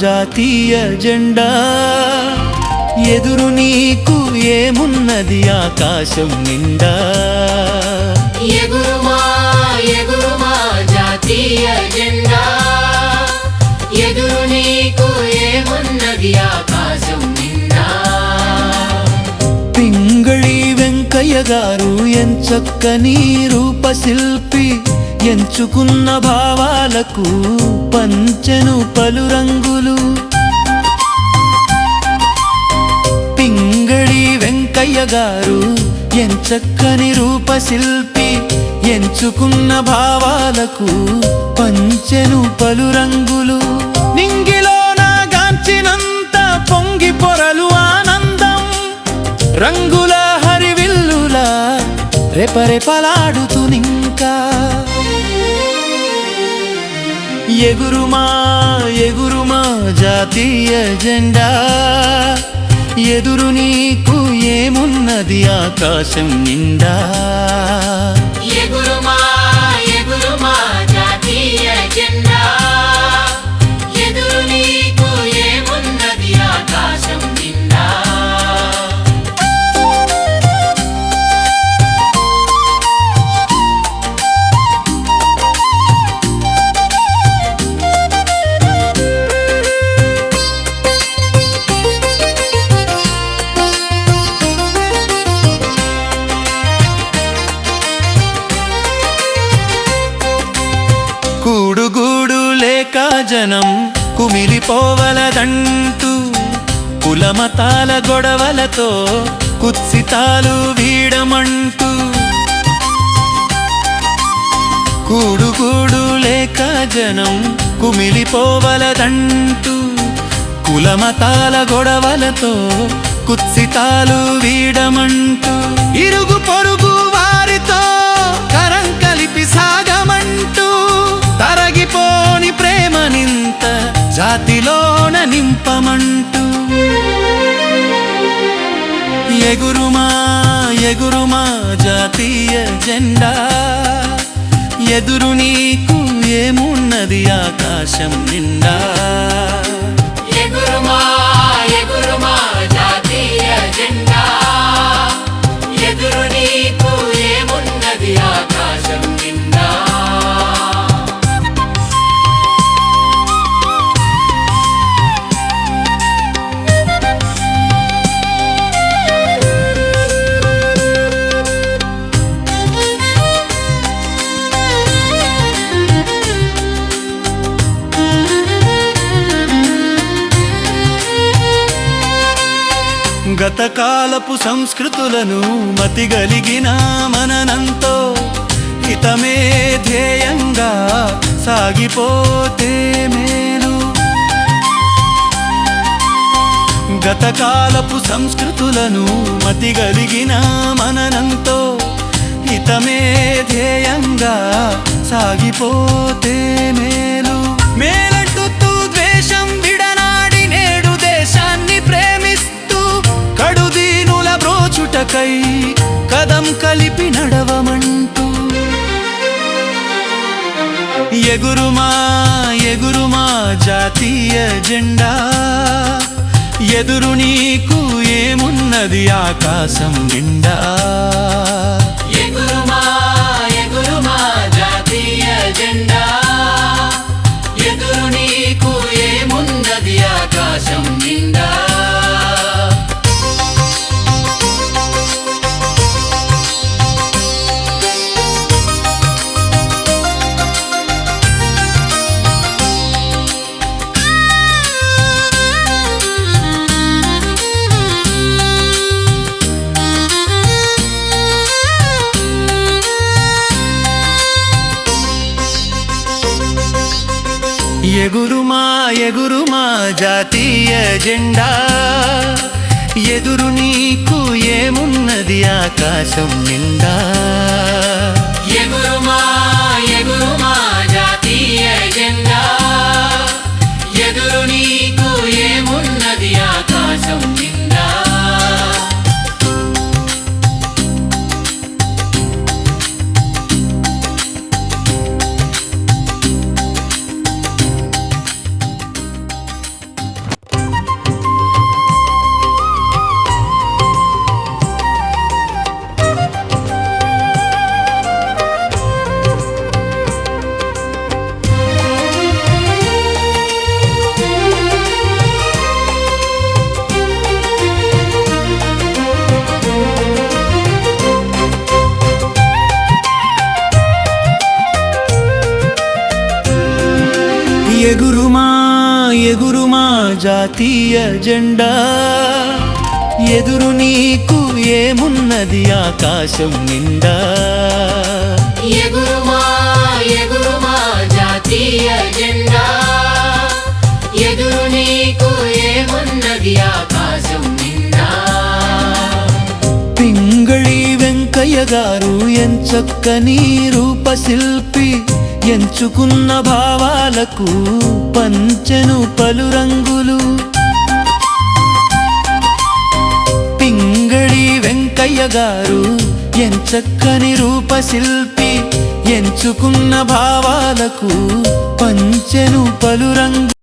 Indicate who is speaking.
Speaker 1: జాతీయ జెండా. ఎదురు నీకు ఏమున్నది ఆకాశం నిండా.
Speaker 2: ఎగురుమా ఎగురుమా జాతీయ జెండా. ఎదురు నీకు ఏమున్నది ఆకాశం నిండా.
Speaker 1: పింగళి వెంకయ్య గారు ఎంచక్కని రూపశిల్పి. ఎంచుకున్న భావాలకు పంచెను పలు రంగులు పింగళి వెంకయ్య గారు ఎంచక్కని రూపశిల్పి ఎంచుకున్న భావాలకు పంచెను పలు రంగులు నింగిలోన గాంచినంత పొంగి పొరలు ఆనందం. రంగుల హరివిల్లులా రెపరెపలాడుతూ నింగి ఎగురుమా ఎగురుమా జాతీయ జెండా. ఎదురు నీకు ఏమున్నది ఆకాశం నిండా.
Speaker 2: ఎగురుమా
Speaker 1: జనం కుమిలిపోవలదంటూ కులమతాల గొడవలతో కుత్సితాలు వీడమంటూ కూడుగూడు లేక జనం కుమిలిపోవలదంటూ కులమతాల గొడవలతో కుత్సితాలు వీడమంటూ ఇరుగు పొరుగు ప్రేమనింత జాతిలోన నింపమంటూ. ఎగురుమా ఎగురుమా జాతీయ జెండా. ఎదురు నీకు ఏమున్నది ఆకాశం నిండా. గతకాలపు సంస్కృతులను మతిగలిగిన మననంతో హితమే ధ్యేయంగా సాగిపోతే మేలు. గతకాలపు సంస్కృతులను మతిగలిగిన మననంతో హితమే ధ్యేయంగా సాగిపోతే మేలు. ఎగురుమా ఎగురుమా జాతీయ జెండా? ఎదురు నీకు ఏమున్నది ఆకాశం నిండా?
Speaker 2: ఎగురుమా ఎగురుమా జాతీయ జెండా. ఎదురు నీకు ఏమున్నది ఆకాశం నిండా.
Speaker 1: ఎగురుమా ఎగురుమా జాతీయ జెండా. ఎదురు నీకు జాతీయ జెండా? ఎదురు నీకు ఏమున్నది ఆకాశం నిండా?
Speaker 2: ఎగురుమా ఎగురుమా జాతీయ జెండా? ఎదురు నీకు ఏమున్నది ఆకాశం నిండా?
Speaker 1: పింగళి వెంకయ్య గారు ఎంచక్కని రూపశిల్పి ఎంచుకున్న భావాలకు పంచెను పలు రంగులు పింగళి వెంకయ్య గారు ఎంచక్కని రూపశిల్పి ఎంచుకున్న భావాలకు పంచెను పలు రంగు